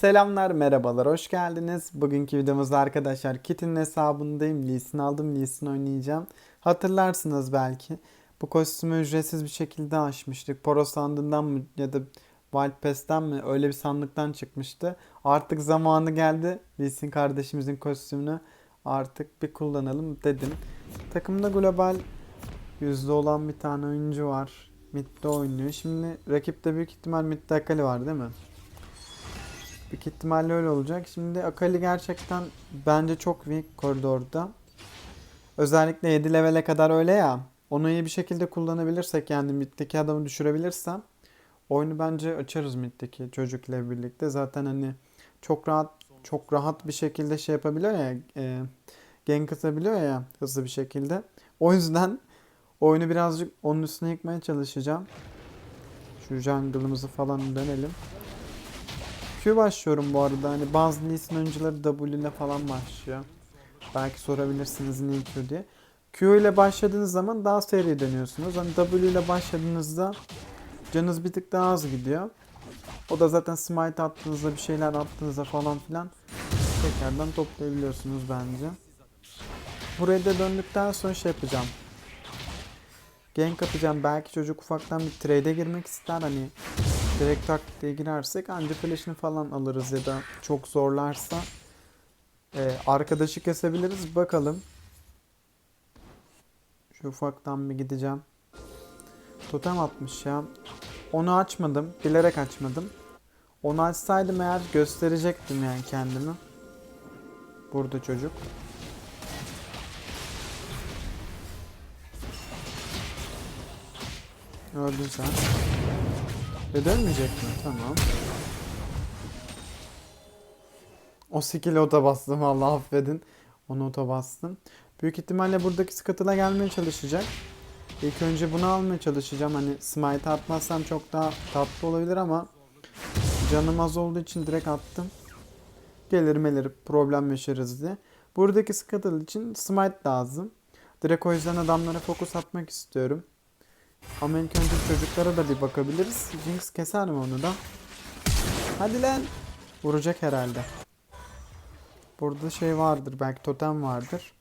Selamlar, merhabalar, hoş geldiniz. Bugünkü videomuzda arkadaşlar Kit'in hesabındayım. Lee Sin aldım, Lee Sin oynayacağım. Hatırlarsınız belki. Bu kostümü ücretsiz bir şekilde açmıştık. Poro sandığından mı ya da Wild Pass'ten mi öyle bir sandıktan çıkmıştı. Artık zamanı geldi. Lee Sin kardeşimizin kostümünü artık bir kullanalım dedim. Takımda global yüzde olan bir tane oyuncu var. Mid'de oynuyor. Şimdi rakipte büyük ihtimal Mid'de Akali var değil mi? Büyük ihtimalle öyle olacak. Şimdi Akali gerçekten bence çok weak koridorda. Özellikle 7 levele kadar öyle ya. Onu iyi bir şekilde kullanabilirsek yani middeki adamı düşürebilirsem oyunu bence açarız middeki çocukla birlikte. Zaten hani çok rahat çok rahat bir şekilde şey yapabiliyor ya e, gank atabiliyor ya hızlı bir şekilde. O yüzden oyunu birazcık onun üstüne yıkmaya çalışacağım. Şu jungle'ımızı falan dönelim. Q başlıyorum bu arada. Hani bazı Lee Sin oyuncuları W ile falan başlıyor. Belki sorabilirsiniz niye Q diye. Q ile başladığınız zaman daha seri dönüyorsunuz. Hani W ile başladığınızda canınız bir tık daha az gidiyor. O da zaten smite attığınızda bir şeyler attığınızda falan filan tekrardan toplayabiliyorsunuz bence. Buraya da döndükten sonra şey yapacağım. Gank atacağım. Belki çocuk ufaktan bir trade'e girmek ister. Hani direkt taktiğe girersek anca falan alırız ya da çok zorlarsa e, arkadaşı kesebiliriz. Bakalım. Şu ufaktan bir gideceğim. Totem atmış ya. Onu açmadım. Bilerek açmadım. Onu açsaydım eğer gösterecektim yani kendimi. Burada çocuk. Öldün sen. Ve dönmeyecek mi? Tamam. O skill'e ota bastım Allah affedin. Onu ota bastım. Büyük ihtimalle buradaki scuttle'a gelmeye çalışacak. İlk önce bunu almaya çalışacağım. Hani smite atmazsam çok daha tatlı olabilir ama canım az olduğu için direkt attım. Gelir melir problem yaşarız diye. Buradaki scuttle için smite lazım. Direkt o yüzden adamlara fokus atmak istiyorum. İlk önce çocuklara da bir bakabiliriz. Jinx keser mi onu da? Hadi lan. Vuracak herhalde. Burada şey vardır. Belki totem vardır.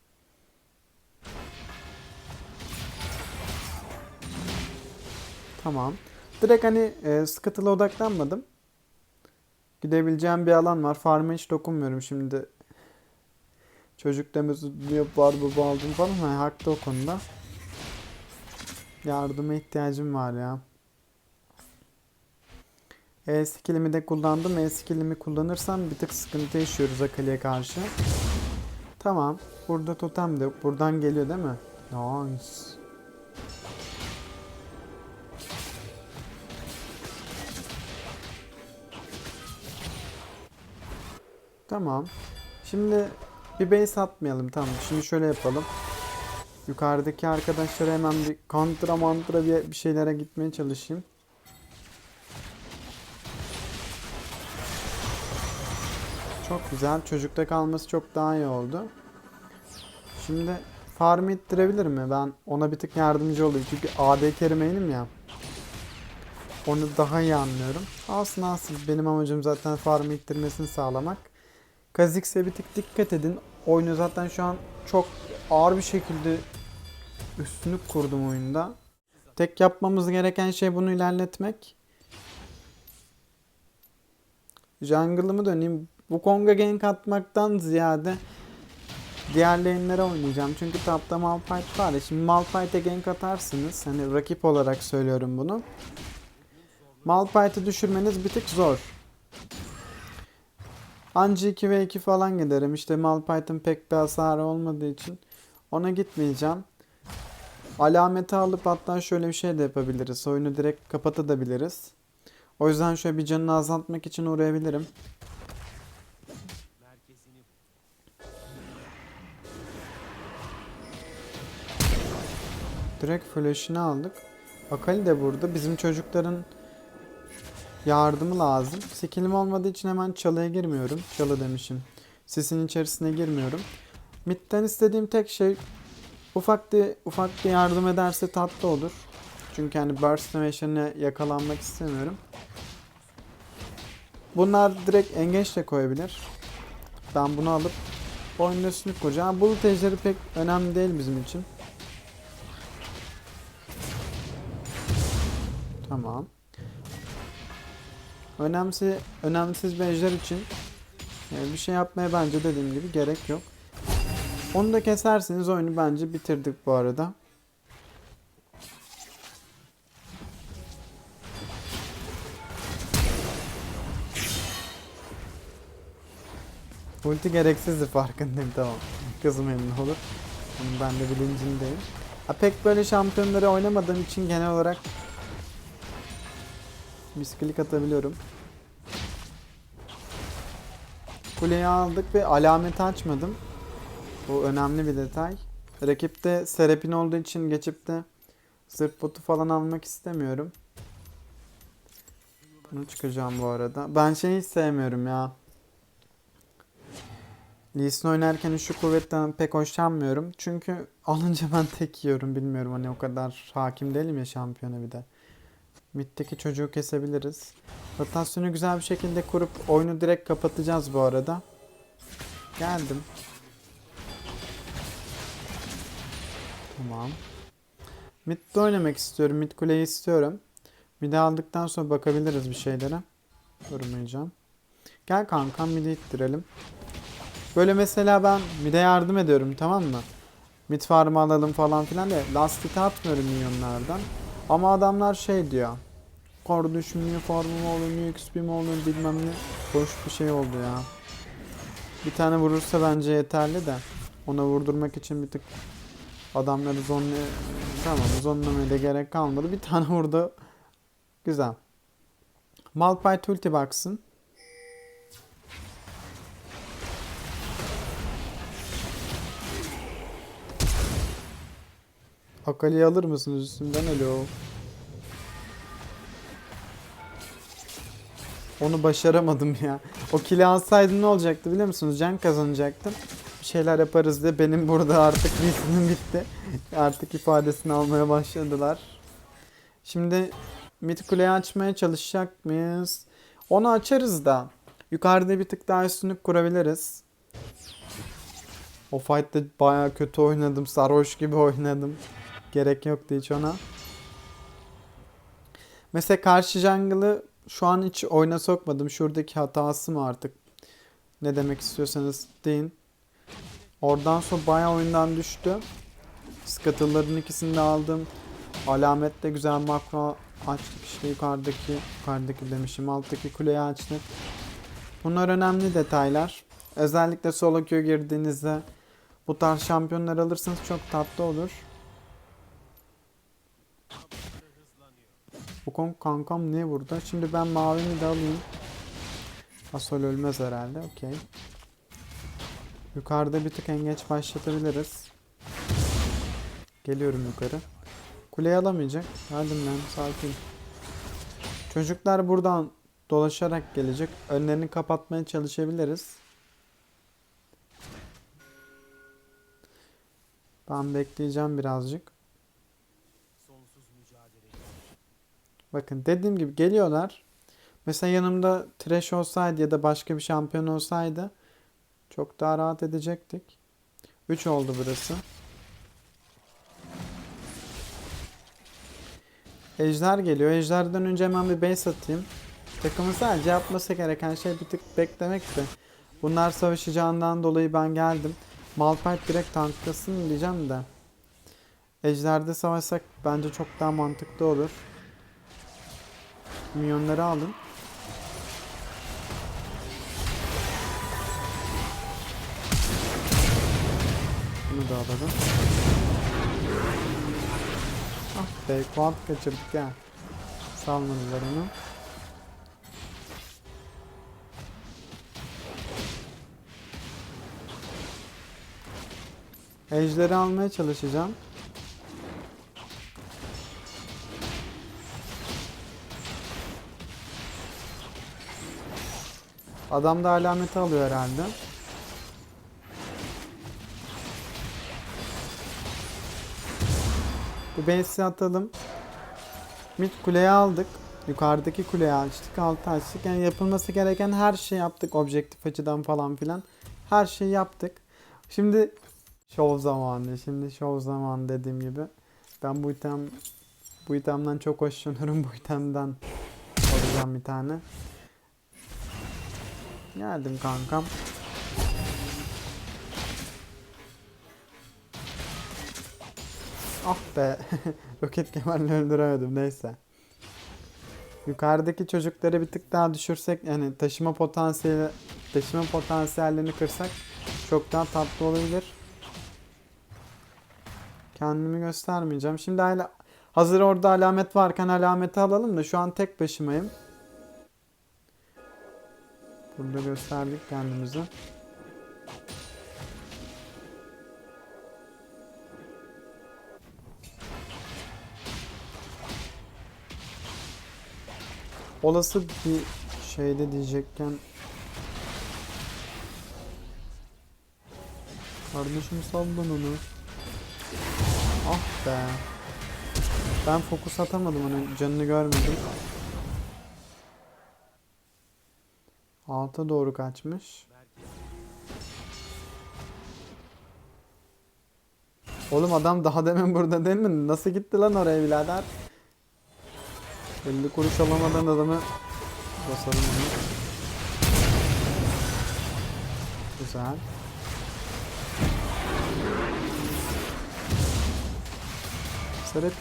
Tamam. Direkt hani e, Scuttle'a odaklanmadım. Gidebileceğim bir alan var. Farm'a hiç dokunmuyorum şimdi. Çocuk da diyor var baba aldım falan. Yani haklı o konuda. Yardıma ihtiyacım var ya. E skillimi de kullandım. E skillimi kullanırsam bir tık sıkıntı yaşıyoruz Akali'ye karşı. Tamam. Burada totem de yok. Buradan geliyor değil mi? Nice. Tamam. Şimdi bir base atmayalım. Tamam. Şimdi şöyle yapalım. Yukarıdaki arkadaşlara hemen bir kontra mantra bir, bir şeylere gitmeye çalışayım. Çok güzel. Çocukta kalması çok daha iyi oldu. Şimdi farm ittirebilir mi? Ben ona bir tık yardımcı olayım. Çünkü AD kerimeynim ya. Onu daha iyi anlıyorum. Alsın alsın. Benim amacım zaten farm ittirmesini sağlamak. Kha'Zix'e bir tık dikkat edin. Oyunu zaten şu an çok ağır bir şekilde üstünlük kurdum oyunda. Tek yapmamız gereken şey bunu ilerletmek. Jungle'ımı döneyim. Bu Konga gank atmaktan ziyade diğer lane'lere oynayacağım. Çünkü tapta Malphite var ya. Şimdi Malphite'e gank atarsınız. Hani rakip olarak söylüyorum bunu. Malphite'i düşürmeniz bir tık zor. Anca 2 ve 2 falan giderim. İşte Malphite'ın pek bir hasarı olmadığı için ona gitmeyeceğim. Alameti alıp hatta şöyle bir şey de yapabiliriz. Oyunu direkt kapatabiliriz. O yüzden şöyle bir canını azaltmak için uğrayabilirim. Direkt flash'ını aldık. Akali de burada. Bizim çocukların yardımı lazım. Skillim olmadığı için hemen çalıya girmiyorum. Çalı demişim. Sisin içerisine girmiyorum. Mid'den istediğim tek şey ufak bir ufak bir yardım ederse tatlı olur. Çünkü hani burst animation'e yakalanmak istemiyorum. bunlar direkt engeç de koyabilir. Ben bunu alıp oyunda üstünü kuracağım. Bulut ejderi pek önemli değil bizim için. Tamam. Önemsiz, önemsiz bir ejder için e, bir şey yapmaya bence dediğim gibi gerek yok. Onu da keserseniz oyunu bence bitirdik bu arada. Ulti gereksizdi farkındayım tamam. Kızım memnun olur. Bunun ben de bilincindeyim. Ha, pek böyle şampiyonları oynamadığım için genel olarak miskilik atabiliyorum. Kuleyi aldık ve alameti açmadım. Bu önemli bir detay. Rakipte Serap'in olduğu için geçip de zırh botu falan almak istemiyorum. Bunu çıkacağım bu arada. Ben şeyi hiç sevmiyorum ya. Lee Sin oynarken şu kuvvetten pek hoşlanmıyorum. Çünkü alınca ben tek yiyorum bilmiyorum hani o kadar hakim değilim ya şampiyona bir de. Mid'deki çocuğu kesebiliriz. Rotasyonu güzel bir şekilde kurup oyunu direkt kapatacağız bu arada. Geldim. Tamam. Mid'de oynamak istiyorum. Mid kuleyi istiyorum. Mid'i aldıktan sonra bakabiliriz bir şeylere. Durmayacağım. Gel kankam mid'i ittirelim. Böyle mesela ben mid'e yardım ediyorum tamam mı? Mid farmı alalım falan filan de lastik atmıyorum milyonlardan. Ama adamlar şey diyor. Kor düşmüyor, formum olmuyor, XP mi oluyor bilmem ne. Boş bir şey oldu ya. Bir tane vurursa bence yeterli de. Ona vurdurmak için bir tık adamları zonla... Tamam zonlamaya da gerek kalmadı. Bir tane vurdu. Güzel. Malphite ulti baksın. Akali'yi alır mısınız üstümden alo? Onu başaramadım ya. O kili alsaydım ne olacaktı biliyor musunuz? Can kazanacaktım. Bir şeyler yaparız diye benim burada artık listenim bitti. Artık ifadesini almaya başladılar. Şimdi mid kuleyi açmaya çalışacak mıyız? Onu açarız da. Yukarıda bir tık daha üstünlük kurabiliriz. O fight'te baya kötü oynadım. Sarhoş gibi oynadım. Gerek yoktu hiç ona. Mesela karşı jungle'ı şu an hiç oyuna sokmadım. Şuradaki hatası mı artık? Ne demek istiyorsanız deyin. Oradan sonra bayağı oyundan düştü. Scuttle'ların ikisini de aldım. Alametle güzel makro açtık işte yukarıdaki yukarıdaki demişim alttaki kuleyi açtık. Bunlar önemli detaylar. Özellikle solo queue girdiğinizde bu tarz şampiyonlar alırsanız çok tatlı olur. Bu kon kankam niye burada? Şimdi ben mavimi de alayım. Asol ölmez herhalde. Okey. Yukarıda bir tık engeç başlatabiliriz. Geliyorum yukarı. Kuleyi alamayacak. Geldim lan sakin. Çocuklar buradan dolaşarak gelecek. Önlerini kapatmaya çalışabiliriz. Ben bekleyeceğim birazcık. Bakın dediğim gibi geliyorlar. Mesela yanımda Trash olsaydı ya da başka bir şampiyon olsaydı çok daha rahat edecektik. 3 oldu burası. Ejder geliyor. Ejderden önce hemen bir base atayım. Takımın sadece yapması gereken şey bir tık beklemekti. Bunlar savaşacağından dolayı ben geldim. Malphite direkt tanklasın diyeceğim de. Ejder'de savaşsak bence çok daha mantıklı olur. Milyonları alın. Bunu da alalım. Ah be kuant kaçırdık ya. Salmadılar onu. Ejderi almaya çalışacağım. Adam da alameti alıyor herhalde. Bu base'i atalım. Mid kuleyi aldık. Yukarıdaki kuleyi açtık, altı açtık. Yani yapılması gereken her şeyi yaptık. Objektif açıdan falan filan. Her şeyi yaptık. Şimdi şov zamanı. Şimdi şov zamanı dediğim gibi. Ben bu item bu itemden çok hoşlanıyorum. Bu itemden alacağım bir tane. Geldim kankam. Ah be. Roket kemerle öldüremedim neyse. Yukarıdaki çocukları bir tık daha düşürsek yani taşıma potansiyeli taşıma potansiyellerini kırsak çok daha tatlı olabilir. Kendimi göstermeyeceğim. Şimdi hala hazır orada alamet varken alameti alalım da şu an tek başımayım. Burada gösterdik kendimizi. Olası bir şeyde diyecekken Kardeşim sal lan onu. Ah be. Ben fokus atamadım onun canını görmedim. Alta doğru kaçmış. Oğlum adam daha demin burada değil mi? Nasıl gitti lan oraya birader? 50 kuruş alamadan adamı basalım onu. Güzel. Sarı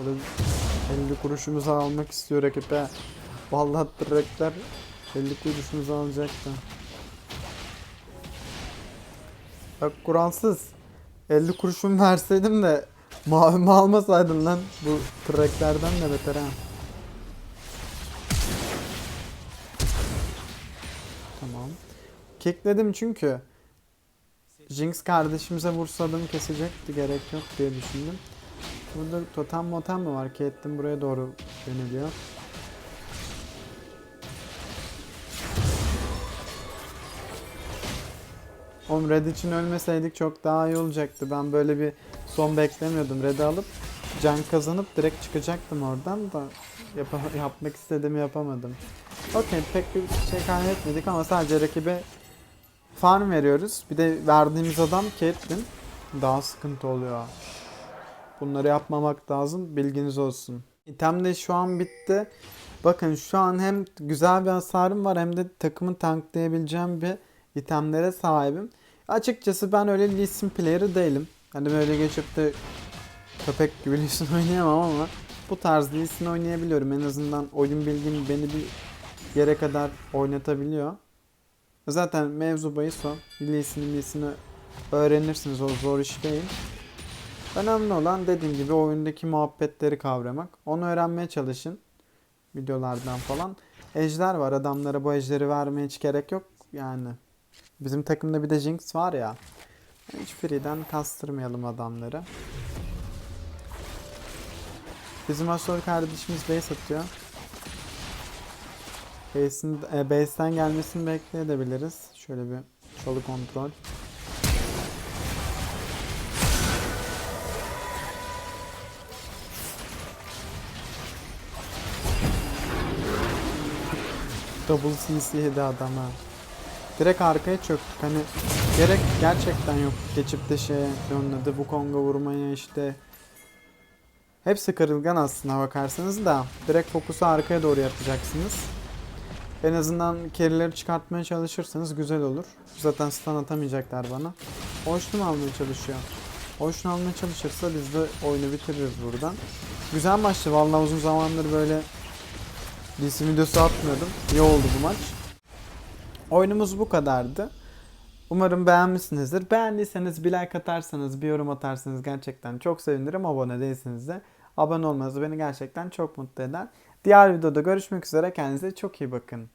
etmeyeyim. Orada 50 kuruşumuzu almak istiyor rakip he. Vallahi direktler 50 kuruşumuzu alacaktı. Bak Kur'ansız. 50 kuruşumu verseydim de mavimi almasaydın lan. Bu treklerden de beter ha. Tamam. Kekledim çünkü. Jinx kardeşimize vursadım kesecekti gerek yok diye düşündüm. Burada totem motem mi var? Caitlyn buraya doğru yöneliyor. Oğlum Red için ölmeseydik çok daha iyi olacaktı. Ben böyle bir son beklemiyordum. Red'i alıp can kazanıp direkt çıkacaktım oradan da yapa- yapmak istediğimi yapamadım. Okey pek bir şey kaybetmedik ama sadece rakibe farm veriyoruz. Bir de verdiğimiz adam Caitlyn. Daha sıkıntı oluyor. Bunları yapmamak lazım. Bilginiz olsun. İtem de şu an bitti. Bakın şu an hem güzel bir hasarım var hem de takımı tanklayabileceğim bir itemlere sahibim. Açıkçası ben öyle Lee player'ı değilim. Hani böyle geçip de köpek gibi Lee oynayamam ama bu tarz Lee oynayabiliyorum. En azından oyun bilgim beni bir yere kadar oynatabiliyor. Zaten mevzu bahis o. Lee Sin'i öğrenirsiniz. O zor iş değil. Önemli olan dediğim gibi oyundaki muhabbetleri kavramak. Onu öğrenmeye çalışın. Videolardan falan. Ejder var. Adamlara bu ejderi vermeye hiç gerek yok. Yani bizim takımda bir de Jinx var ya. Hiç free'den kastırmayalım adamları. Bizim Asor kardeşimiz base atıyor. Base'in, e, base'ten gelmesini bekleyebiliriz. Şöyle bir çalı kontrol. Double CC yedi adama. Direkt arkaya çöktük. Hani gerek gerçekten yok. Geçip de şeye önüne bu konga vurmaya işte. Hepsi kırılgan aslına bakarsanız da direkt fokusu arkaya doğru yapacaksınız. En azından carry'leri çıkartmaya çalışırsanız güzel olur. Zaten stun atamayacaklar bana. Ocean almaya çalışıyor. Ocean almaya çalışırsa biz de oyunu bitiririz buradan. Güzel maçtı. Vallahi uzun zamandır böyle DC videosu atmıyordum. İyi oldu bu maç. Oyunumuz bu kadardı. Umarım beğenmişsinizdir. Beğendiyseniz bir like atarsanız, bir yorum atarsanız gerçekten çok sevinirim. Abone değilseniz de abone olmanız beni gerçekten çok mutlu eder. Diğer videoda görüşmek üzere. Kendinize çok iyi bakın.